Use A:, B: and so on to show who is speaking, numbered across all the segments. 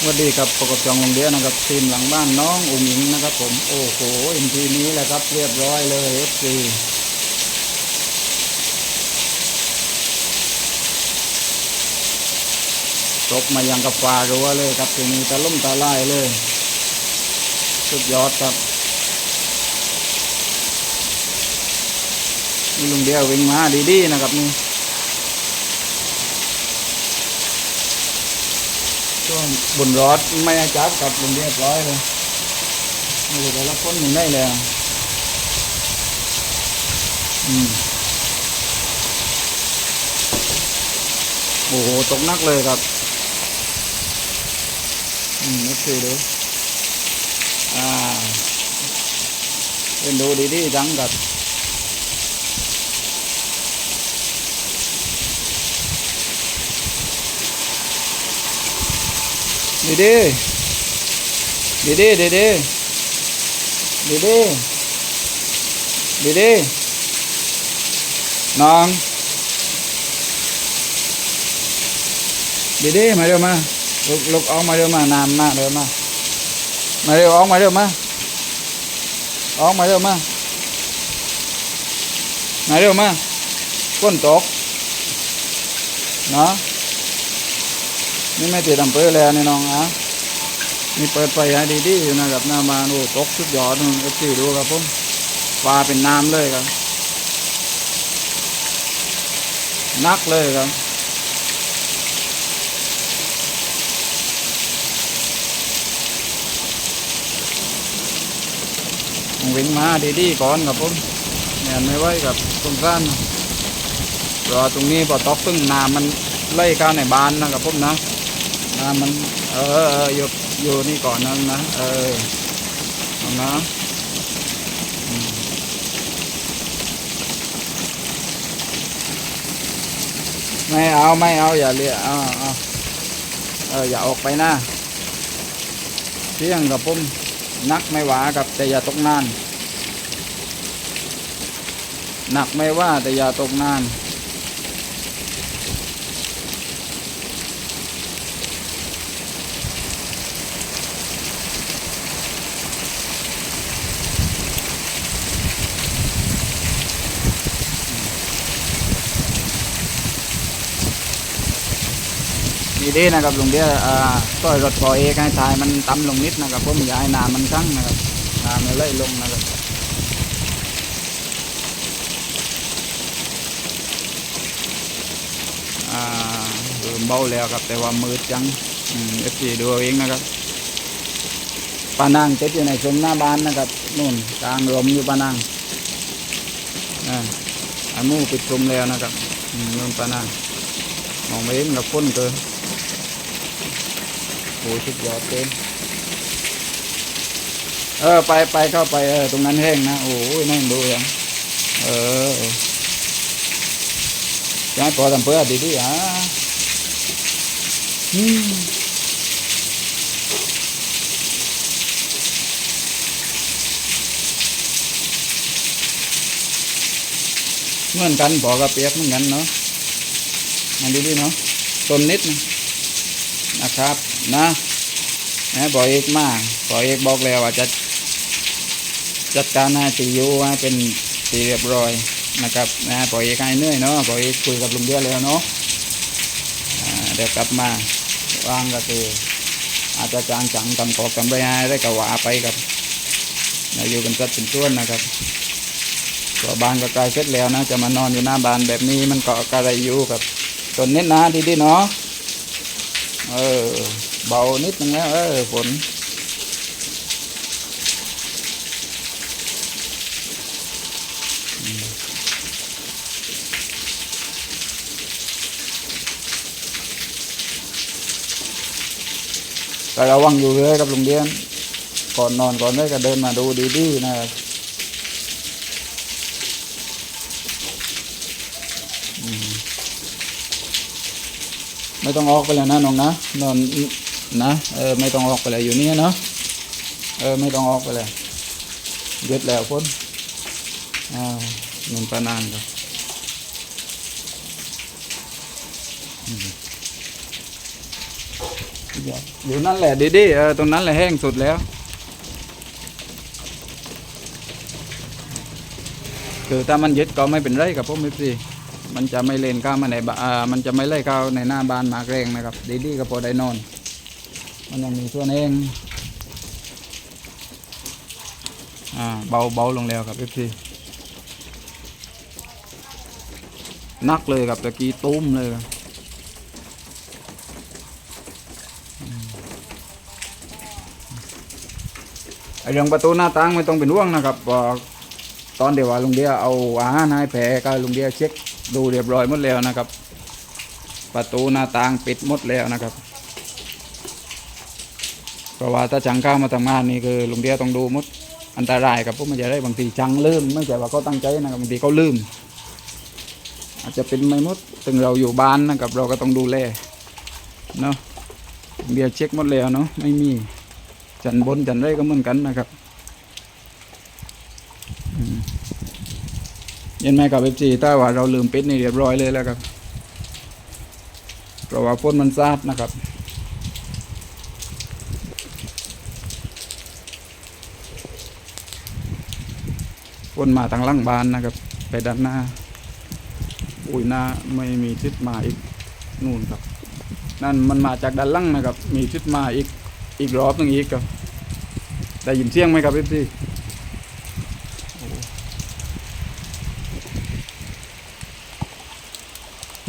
A: สวัสดีครับประกอบจองโรงเรียนนะครับทีมหลังบ้านน้องอุ๋งอิงนะครับ ผมโอ้โหอินทีนี้แหละครับเรียบร้อยเลยเอฟซีตกมายังกับฟ้ารัวเลยครับทีนี้ตะลุ่มตะไล่เลย สุดยอดครับนี่ลุงเดียววิ่งมาดีๆนะครับนี่ ช่วงบนรถไม่ให้จับกับบนเรียบร้อยเลยม่แต่ละคนหนึ่งได้เลยอะอืมโอ้โหตกนักเลยครับอืมนี่คือดูอ่าเป็นดูดีๆจังกับ ดีดีดีดีดีดีดีดีดีดีน้องดีดีมาเร็วมาลุกลุกออกมาเร็วมานานมากเร็วมามาเร็วออกมาเร็วมาออกมาเร็วมามาเร็วมาฝนตกเนาะ นี่ไม่ติดอำเภอแล้วนี่น้องอะนี่เปิดไฟให้ดีๆอยู่นะครับหน้าบ้านโอ้ตกสุดยอดนู่นเอฟซีดูครับผมฟ้าเป็นน้ำเลยครับนักเลยครับวิ่งมาดีๆก่อนครับผมเนี่ยไม่ไหวกับตรงสั้นรอตรงนี้พอตกตึ้งน้ำมันไล่เข้าในบ้านนะครับผมนะ น้ำมัน เอออยู่อยู่นี่ก่อนนั้นนะเออเอานะไม่เอาไม่เอาอย่าเลี้ยเอาเอาเอออย่าออกไปนะเที่ยงกับผมนักไม่หวากับแต่อย่าตกนานหนักไม่ว่าแต่อย่าตกนาน ดีนะครับลุงเดียวอ่าต้อยรถปอเอกให้ทายมันต่ำลงนิดนะครับผมอย่าให้น้ำมันคั่งนะครับน้ำมันไหลลงนะครับอ่าเริ่มเบาแล้วครับแต่ว่ามืดจังเอฟซีดูเอาเองนะครับปานังติดอยู่ในซุ้มหน้าบ้านนะครับนู่นกลางลมอยู่ปานังอ่าอันมูปิดซุ้มแล้วนะครับอืมนู่นปานังมองไม่เห็นกับพ้นเกิน โอ้ชุดยอดเต็มเออไปไปเข้าไปเออตรงนั้นแห้งนะ โอ้ยนั่งดูยังเออเออจะให้พอทำเพื่อดีดีอะอืมเหมือนกันพอกกับเปียกเหมือนกันเนาะมาดีดีเนาะต้นนิดนะ นะครับนะนะบอกเอกมากบอกเอกบอกแล้วว่าจะจัดการให้ตีอยู่ให้เป็นตีเรียบร้อยนะครับนะบอกเอกให้เหนื่อยเนาะบอกเอกคุยกับลุงเบี้ยแล้วเนาะเดี๋ยวกลับมาว่างก็คืออาจจะจางจังกำกอกกำไร้ได้ก็ว่าไปกับนะอยู่เป็นสัดเป็นส่วนนะครับตัวบ้านก็ใกล้เสร็จแล้วนะ จะมานอนอยู่หน้าบ้านแบบนี้มันก็กระไรอยู่กับต้นนิดนะดีๆเนาะ เออ เบานิดนึงแล้ว เออฝนอืมแต่ระวังอยู่เลยครับลุงเดียน ก่อนนอนก่อนได้ก็เดินมาดูดีๆนะครับ ไม่ต้องออกไปแล้วนะน้องนะนอนนะเออไม่ต้องออกไปเลยอยู่นี่เนาะเออไม่ต้องออกไปเลยยุดแล้วพ้นอ่าหนุนปานานครับอยู่นั่นแหละดีๆเออตรงนั้นแหละแห้งสุดแล้ว คือถ้ามันยึดก็ไม่เป็นไรกับพวกมิซี มันจะไม่เล่นก้าวมาในบะอ่ามันจะไม่ไล่ก้าวในหน้าบ้านมากแรงนะครับ ดีๆก็พอได้นอน มันยังมีส่วนเองอ่าเบาเบาลงแล้วครับเอฟซีนักเลยครับตะกี้ตุ้มเลยครับอืมไอเรื่องประตูหน้าต่างไม่ต้องเป็นห่วงนะครับตอนเดี๋ยวว่าลุงเดียเอาอาหารให้แผลก็ลุงเดียเช็ค ดูเรียบร้อยหมดแล้วนะครับ ประตูหน้าต่างปิดหมดแล้วนะครับ เพราะว่าถ้าจังก้าวมาทำงานนี่คือลุงเดียต้องดูหมดอันตรายครับพวกมันจะได้บางทีจังลืมไม่ใช่ว่าเขาตั้งใจนะครับบางทีเขาลืม อาจจะเป็นไม่หมดถึงเราอยู่บ้านนะครับ เราก็ต้องดูแลเนาะเดียเช็คหมดแล้วเนาะไม่มีจันบนจันไรก็เหมือนกันนะครับ เห็นไหมกับเอฟซีถ้าว่าเราลืมปิดนี่เรียบร้อยเลยแล้วครับ เพราะว่าพ่นมันซาดนะครับพ่นมาทางล่างบานนะครับ ไปด้านหน้า อุ้ยหน้าไม่มีทิศมาอีกนู่นครับ นั่นมันมาจากด้านล่างนะครับ มีทิศมาอีกอีกรอบนึงอีกครับ ได้ยินเสียงไหมครับเอฟซี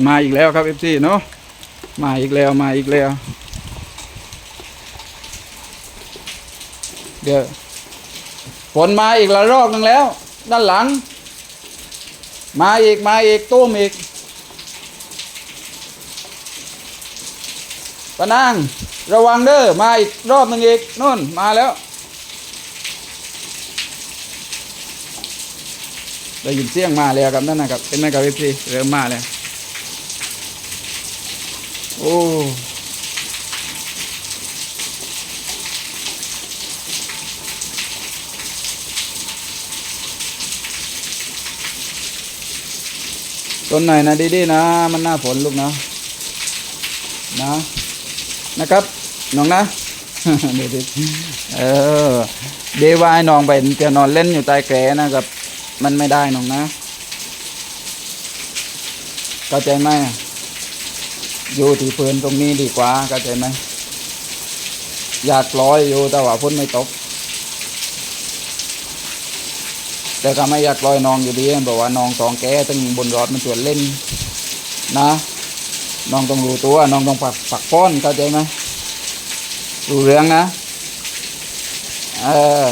A: มาอีกแล้วครับเอฟซีเนาะมาอีกแล้วมาอีกแล้ว เดี๋ยวฝนมาอีกละรอกหนึ่งแล้ว ด้านหลัง มาอีกมาอีกตุ้มอีกปนางระวังเด้อมาอีกรอบหนึ่งอีกนู่นมาแล้ว ได้ยินเสียงมาแล้วครับนั่นนะครับเป็นไหมครับพี่ซีเริ่มมาแล้ว โอ้ต้นไหนนะดีๆนะ มันหน้าฝนลูกนะนะนะครับน้องนะเดี๋ยวเออเดวายน้องไปเตียนอนเล่นอยู่ใต้แกรนะครับ มันไม่ได้น้องนะเข้าใจไหม อยู่ที่พื้นตรงนี้ดีกว่าเข้าใจไหมอยากลอยอยู่แต่ว่าฝนไม่ตก แต่ก็ไม่อยากลอยนองอยู่ดีบอกว่าน้องตองแก้ตึงบนรถมันชวนเล่นนะน้องต้องรู้ตัวน้องต้องปักปักป้อนเข้าใจไหมรู้เรื่องนะ เออ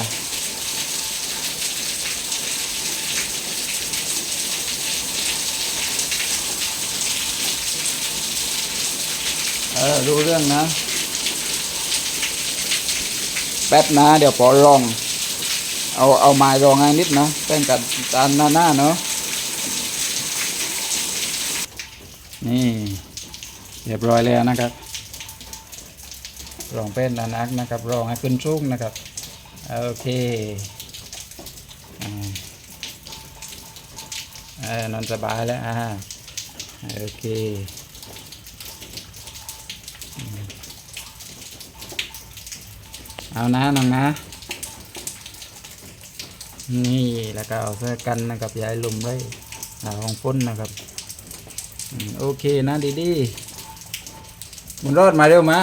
A: เออ รู้เรื่องนะ แป๊บนะ เดี๋ยวพอลอง เอาเอาไม้รองให้นิดนะแป้งกัดตานหน้าหน้าเนาะนี่เรียบร้อยแล้วนะครับรองเป็นนานักนะครับรองให้ขึ้นสูงนะครับโอเคอ่าเออนอนสบายแล้วอ่าโอเคอืม เอานะน้องนะ นี่แล้วก็เอาเสื้อกันนะครับย้ายลมไว้หาห้องพ้นนะครับ โอเคนะดีดีมุนรอดมาเร็วมา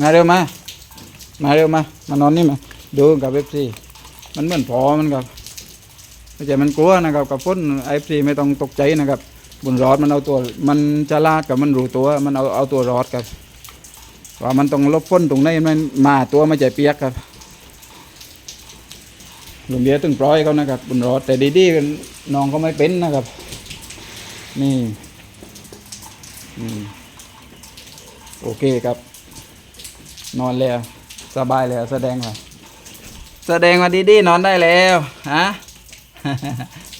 A: มาเร็วมา มาเร็วมามานอนนี่มาดูกับเอฟซีมันเหมือนพอมันครับไม่ใช่มันกลัวนะครับกับพ้นเอฟซีไม่ต้องตกใจนะครับ บนรอดมันเอาตัว มันจะลาดกับมันรู้ตัวมันเอาเอาตัวรอดครับว่ามันต้องลบพ้นตรงนี้มันมาตัวไม่ใจเปียกครับลุงเดียตึงปล่อยเขานะครับบนรอดแต่ดีๆน้องก็ไม่เป็นนะครับ นี่โอเคครับ นอนแล้ว สบายแล้ว แสดงว่าแสดงว่าดีๆนอนได้แล้วฮะ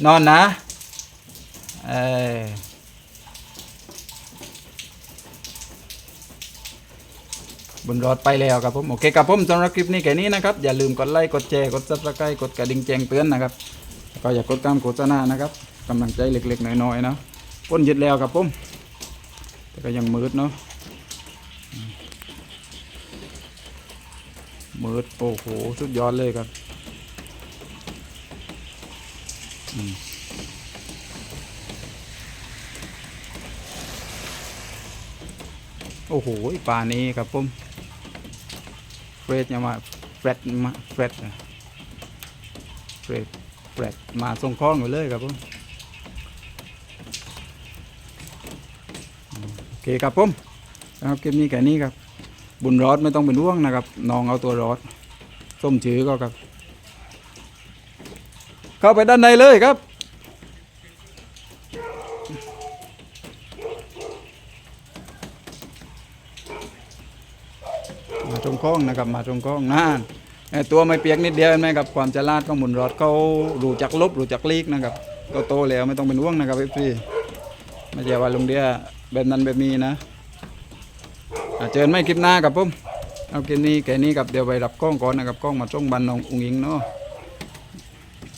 A: นอนนะ เออบนรถไปแล้วครับผมโอเคครับผมสำหรับคลิปนี้แค่นี้นะครับ อย่าลืมกดไลค์กดแชร์กดซับสไครต์กดกระดิ่งแจ้งเตือนนะครับแล้วก็อย่ากดตามโฆษณานะครับกำลังใจเล็กๆน้อยๆนะป้นยึดแล้วครับผมแต่ก็ยังมืดเนาะมมืดโอ้โหสุดยอดเลยครับอืม โอ้โหปลานี้ครับผมเฟรดยังมาเฟรดมาเฟรดเฟรดเฟรดมาส่งคล้องอยู่เลยครับผมโอเคครับผมนะครับคลิปนี้แค่นี้ครับ บุญรอดไม่ต้องเป็นห่วงนะครับน้องเอาตัวรอดส้มจือก็ครับ เข้าไปด้านในเลยครับ มาชงกล้องนะครับมาชงกล้องนั่นตัวไม่เปียกนิดเดียวไหมครับความฉลาดของบุญรอดเขารู้จักลบรู้จักลีกนะครับก็โตแล้วไม่ต้องเป็นว่วงนะครับพี่ไม่ใช่ว่าลุงเดียแบบนั้นแบบนี้นะอะเจอไม่คลิปหน้ากับผมเอาคลิปนี้แค่นี้กับเดี๋ยวไปรับกล้องก่อนนะครับกล้องมาจ้องบันน้องอุ้งอิงเนาะ